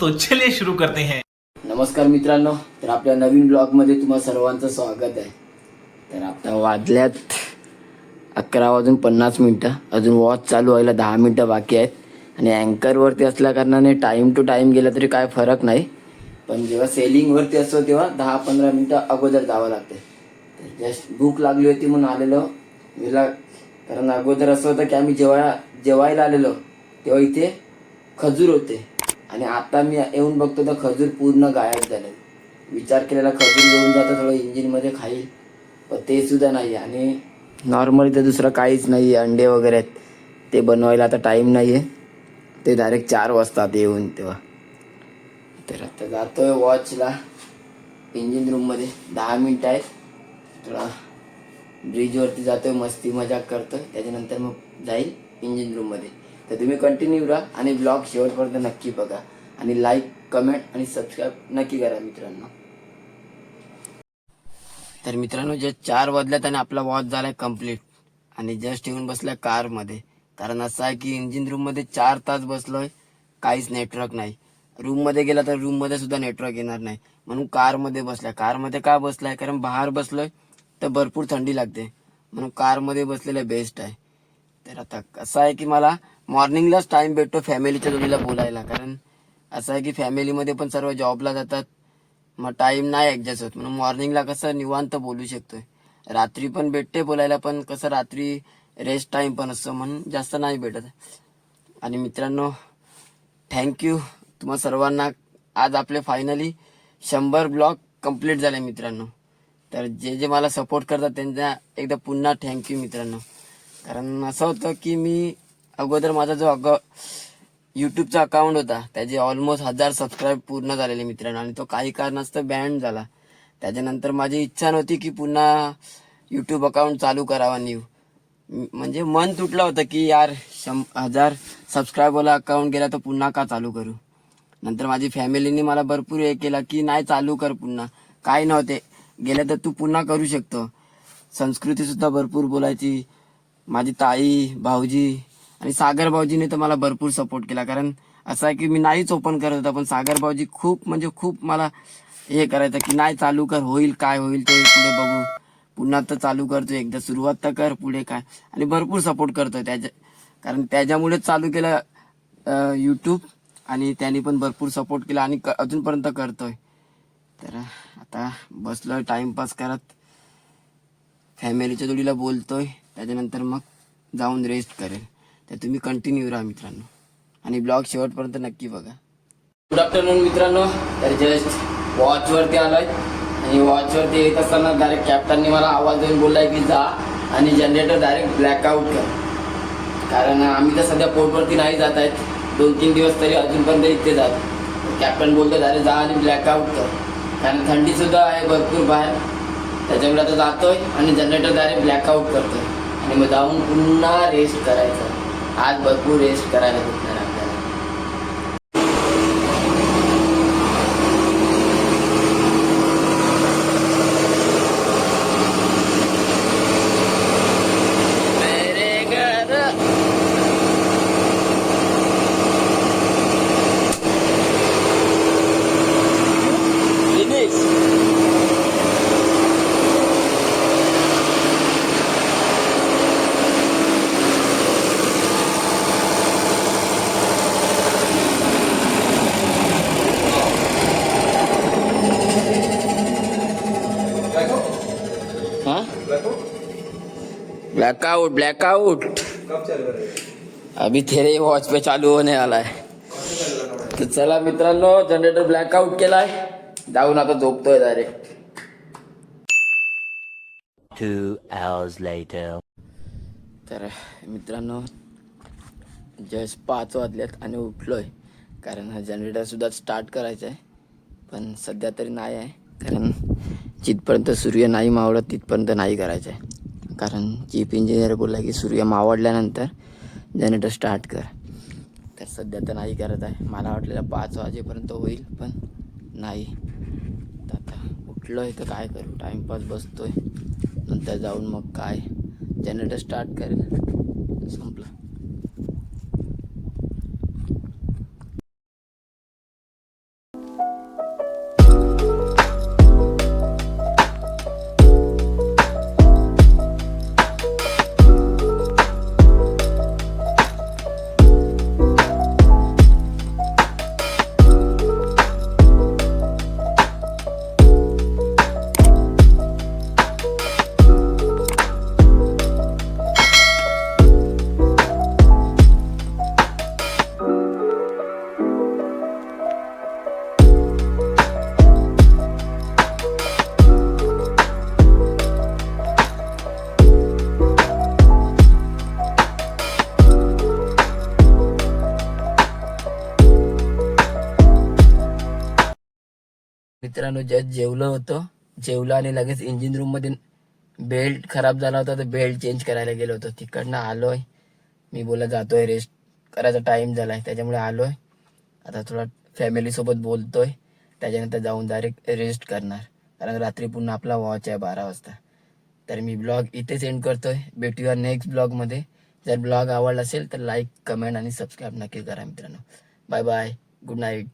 तो चलिए शुरू करते हैं। नमस्कार मित्रांनो तर आपल्या नवीन ब्लॉगमध्ये तुम्हा सर्वांचं स्वागत आहे. तर आता वाजल्यात अकरा वाजून पन्नास मिनटं. अजून वॉच चालू व्हायला दहा मिनटं बाकी आहेत. आणि अँकरवरती असल्या कारणाने टाईम टू टाईम गेला तरी काय फरक नाही. पण जेव्हा सेलिंगवरती असतो तेव्हा दहा पंधरा मिनटं अगोदर जावं लागते. तर जस्ट भूक लागली होती म्हणून आलेलो. विला कारण अगोदर असं होतं की आम्ही जेव्हा जेवायला आलेलो तेव्हा इथे खजूर होते. आणि आता मी येऊन बघतो तर खजूर पूर्ण गायब झाले. विचार केलेला खजूर घेऊन जातो थोडं इंजिनमध्ये खाईल. पण ते सुद्धा नाही आणि नॉर्मली तर दुसरं काहीच नाही आहे अंडे वगैरे आहेत. ते बनवायला आता टाईम नाही आहे ते डायरेक्ट चार वाजता येऊन तेव्हा. तर आता जातो आहे वॉचला इंजिन रूममध्ये दहा मिनटं आहेत. थोडा ब्रिजवरती जातो आहे मस्ती मजाक करतोय. त्याच्यानंतर मग जाईल इंजिन रूममध्ये तर तुम्ही कंटिन्यू राहा आणि ब्लॉग शेवटपर्यंत नक्की बघा. आणि लाईक कमेंट आणि सबस्क्राईब नक्की करा मित्रांनो. तर मित्रांनो जे चार वाजल्यात आणि आपला वॉच झालाय कंप्लीट आणि जस्ट येऊन बसलाय कारमध्ये. कारण असं आहे की इंजिन रूममध्ये चार तास बसलोय काहीच नेटवर्क नाही. रूममध्ये गेला तर रूममध्ये सुद्धा नेटवर्क येणार नाही. म्हणून कारमध्ये बसलाय. कारमध्ये का बसलाय? कारण बाहेर बसलोय तर भरपूर थंडी लागते. म्हणून कारमध्ये बसलेलं बेस्ट आहे. तर आता कसं आहे की मला मॉर्निंगलाच टाइम भेटतो फॅमिलीच्या जोडीला बोलायला. कारण असं आहे की फॅमिलीमध्ये पण सर्व जॉबला जातात. मग टाइम नाही ऍडजस्ट होत. म्हणून मॉर्निंगला कसं निवांत बोलू शकतोय. रात्री पण भेटते बोलायला पण कसं रात्री रेस्ट टाइम पण असतो म्हणून जास्त नाही भेटत. आणि मित्रांनो थँक्यू तुम्हा सर्वांना आज आपले फायनली शंभर ब्लॉग कंप्लीट झाले मित्रांनो. तर जे जे मला सपोर्ट करतात त्यांना एकदा पुन्हा थँक्यू मित्रांनो. कारण असं होतं की मी अगोदर माझा जो अग यूट्यूबचा अकाउंट होता त्याचे ऑलमोस्ट हजार सबस्क्राईब पूर्ण झालेले मित्रांनो. आणि तो काही कारणास्तव बँड झाला. त्याच्यानंतर माझी इच्छा नव्हती की पुन्हा यूट्यूब अकाउंट चालू करावा न्यू म्हणजे मन तुटलं होतं की यार शं हजार सबस्क्राईबवाला अकाउंट गेला तर पुन्हा का चालू करू? नंतर माझी फॅमिलीने मला भरपूर हे केला की नाही चालू कर पुन्हा. काय नव्हते. गेलं तर तू पुन्हा करू शकतो. संस्कृतीसुद्धा भरपूर बोलायची. माझी ताई भाऊजी आणि सागर भाऊजीने तर मला भरपूर सपोर्ट केला. कारण असं आहे की मी नाहीच ओपन करत होता पण सागर भाऊजी खूप म्हणजे खूप मला हे करायचं की नाही चालू कर होईल काय होईल ते पुढे बघू. पुन्हा तर चालू करतो एकदा सुरुवात तर कर पुढे काय. आणि भरपूर सपोर्ट करतो त्याच्या कारण त्याच्यामुळेच चालू केलं यूट्यूब आणि त्यांनी पण भरपूर सपोर्ट केला आणि क- अजूनपर्यंत करतोय. तर आता बसलोय टाइमपास करत फॅमिलीच्या जोडीला बोलतोय. त्याच्यानंतर मग जाऊन रेस्ट करेल. तर तुम्ही कंटिन्यू राहा मित्रांनो. आणि ब्लॉग शेवटपर्यंत नक्की बघा. गुड आफ्टरनून मित्रांनो. तर जस्ट वॉचवरती आलोय. आणि वॉचवरती येत असताना डायरेक्ट कॅप्टननी मला आवाज देऊन बोललाय की जा आणि जनरेटर डायरेक्ट ब्लॅकआउट कर. कारण आम्ही तर सध्या पोर्टवरती नाही जात आहेत. दोन तीन दिवस तरी अजूनपर्यंत इथे जात. कॅप्टन बोलतो डायरेक्ट जा आणि ब्लॅकआउट कर. कारण थंडी सुद्धा आहे भरपूर बाहेर. त्याच्यामुळे आता जातोय आणि जनरेटर डायरेक्ट ब्लॅकआउट करतोय. आणि मग जाऊन पुन्हा रेस्ट करायचं. आज भरपूर रेस्ट करायला भेटणार. ब्लैकआउट ब्लैकआउट अभी तेरे वॉच पे चालू होने वाला है। तर चला मित्रांनो जनरेटर ब्लॅकआउट केलाय. जाऊन आता झोपतोय डायरेक्ट Two hours later. तर मित्रांनो जस्ट पाच वाजल्यात आणि उठलोय. कारण हा जनरेटर सुद्धा स्टार्ट करायचा आहे. पण सध्या तरी नाही आहे. कारण जिथपर्यंत सूर्य नाही मावळत तिथपर्यंत नाही करायचं आहे. कारण चीफ इंजिनियर बोलला की सूर्य मावडल्यानंतर जनरेटर स्टार्ट कर. तर सध्या तर नाही करत आहे. मला वाटलेलं पाच वाजेपर्यंत होईल पण नाही. तर आता उठलो आहे तर काय करू? टाईमपास बसतो आहे नंतर जाऊन मग काय? जनरेटर स्टार्ट करेल. मित्रांनो जस्ट जेवलं होतं जेवलं आणि लगेच इंजिन रूममध्ये बेल्ट खराब झाला होता तर बेल्ट चेंज करायला गेलो होतो. तिकडनं आलोय. मी बोला जातोय रेस्ट करायचा टाइम झालाय. त्याच्यामुळे आलोय. आता थोडा फॅमिली सोबत बोलतोय. त्याच्यानंतर जाऊन डायरेक्ट रेस्ट करणार. कारण रात्री पुन्हा आपला वॉच आहे बारा वाजता. तर मी ब्लॉग इथेच सेंड करतोय. भेटूया नेक्स्ट ब्लॉगमध्ये जर ब्लॉग आवडला असेल तर लाईक कमेंट आणि सबस्क्राईब नक्की करा मित्रांनो. Bye bye good night